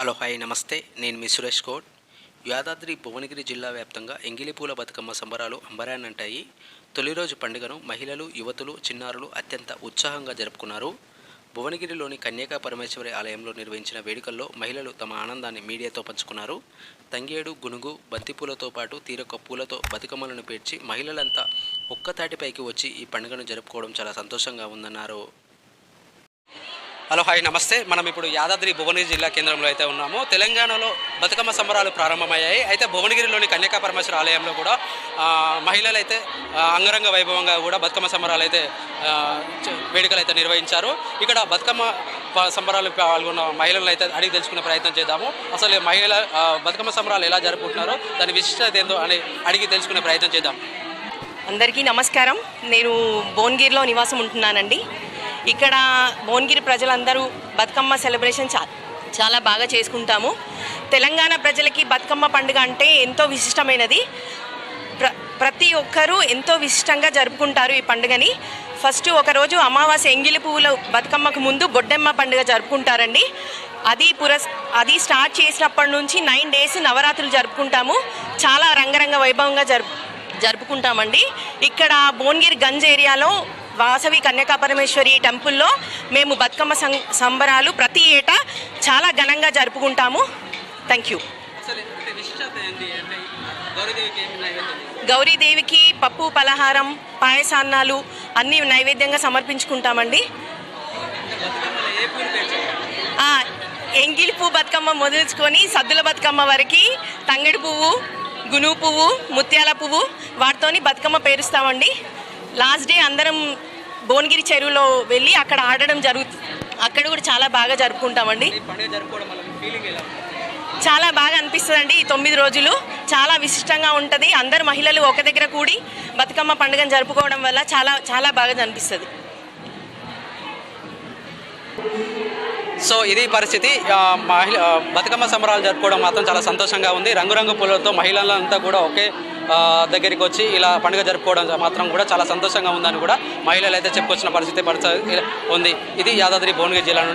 Hello hi నమస్తే. నేను మీ సురేష్ కోట్. యాదాద్రి భువనగిరి జిల్లా వ్యాప్తంగా ఎంగిలిపూల బతుకమ్మ సంబరాలు అంబరాన్నంటాయి. తొలి రోజు పండుగను మహిళలు యువతులు చిన్నారులు అత్యంత ఉత్సాహంగా జరుపుకున్నారు. భువనగిరిలోని కన్యాకా పరమేశ్వరి ఆలయంలో నిర్వహించిన వేడుకల్లో మహిళలు తమ ఆనందాన్ని మీడియాతో పంచుకున్నారు. తంగేడు గునుగు బంతిపూలతో పాటు తీరొక్క పూలతో బతుకమ్మలను పేర్చి మహిళలంతా ఒక్కతాటిపైకి వచ్చి ఈ పండుగను జరుపుకోవడం చాలా సంతోషంగా ఉందన్నారు. హలో హాయ్ నమస్తే. మనం ఇప్పుడు యాదాద్రి భువనగిరి జిల్లా కేంద్రంలో అయితే ఉన్నాము. తెలంగాణలో బతుకమ్మ సంబరాలు ప్రారంభమయ్యాయి. అయితే భువనగిరిలోని కన్యకా పరమేశ్వర ఆలయంలో కూడా మహిళలు అయితే అంగరంగ వైభవంగా కూడా బతుకమ్మ సంబరాలు అయితే వేడుకలు అయితే నిర్వహించారు. ఇక్కడ బతుకమ్మ ప- సంబరాలు పాల్గొన్న మహిళలను అయితే అడిగి తెలుసుకునే ప్రయత్నం చేద్దాము. అసలు మహిళ బతుకమ్మ సంబరాలు ఎలా జరుపుకుంటున్నారో దాని విశిష్టత ఏందో అని అడిగి తెలుసుకునే ప్రయత్నం చేద్దాం. అందరికీ నమస్కారం. నేను భువనగిరిలో నివాసం ఉంటున్నానండి. ఇక్కడ భువనగిరి ప్రజలందరూ బతుకమ్మ సెలబ్రేషన్ చా చాలా బాగా చేసుకుంటాము. తెలంగాణ ప్రజలకి బతుకమ్మ పండుగ అంటే ఎంతో విశిష్టమైనది. ప్ర ప్రతి ఒక్కరూ ఎంతో విశిష్టంగా జరుపుకుంటారు ఈ పండుగని. ఫస్ట్ ఒకరోజు అమావాస్య ఎంగిలి పువ్వుల బతుకమ్మకు ముందు బొడ్డెమ్మ పండుగ జరుపుకుంటారండి. అది పురస్ అది స్టార్ట్ చేసినప్పటి నుంచి నైన్ డేస్ నవరాత్రులు జరుపుకుంటాము. చాలా రంగరంగ వైభవంగా జరుపు జరుపుకుంటామండి. ఇక్కడ భువనగిరి గంజ్ ఏరియాలో వాసవి కన్యకా పరమేశ్వరి టెంపుల్లో మేము బతుకమ్మ సంబరాలు ప్రతి ఏటా చాలా ఘనంగా జరుపుకుంటాము. థ్యాంక్ యూ గౌరీదేవికి పప్పు పలహారం పాయసాన్నాలు అన్నీ నైవేద్యంగా సమర్పించుకుంటామండి. ఎంగిలి పువ్వు బతుకమ్మ మొదలుచుకొని సద్దుల బతుకమ్మ వరకు తంగడి పువ్వు గునుగు పువ్వు ముత్యాల పువ్వు వాటితోని బతుకమ్మ పేరుస్తామండి. లాస్ట్ డే అందరం భువనగిరి చెరువులో వెళ్ళి అక్కడ ఆడడం జరుగుతుంది అక్కడ కూడా చాలా బాగా జరుపుకుంటామండి? చాలా బాగా అనిపిస్తుందండి ఈ తొమ్మిది రోజులు. చాలా విశిష్టంగా ఉంటుంది. అందరు మహిళలు ఒక దగ్గర కూడి బతుకమ్మ పండుగను జరుపుకోవడం వల్ల చాలా చాలా బాగా అనిపిస్తుంది. సో ఇది పరిస్థితి ఆ, మహిళ బతుకమ్మ సంబరాలు జరుపుకోవడం మాత్రం చాలా సంతోషంగా ఉంది. రంగురంగు పూలతో మహిళలంతా కూడా ఒకే ఆ, దగ్గరికి వచ్చి ఇలా పండుగ జరుపుకోవడం మాత్రం కూడా చాలా సంతోషంగా ఉందని కూడా మహిళలు అయితే చెప్పుకొచ్చిన పరిస్థితి పరిస్థితి ఉంది. ఇది యాదాద్రి భువనగిరి జిల్లా నుండి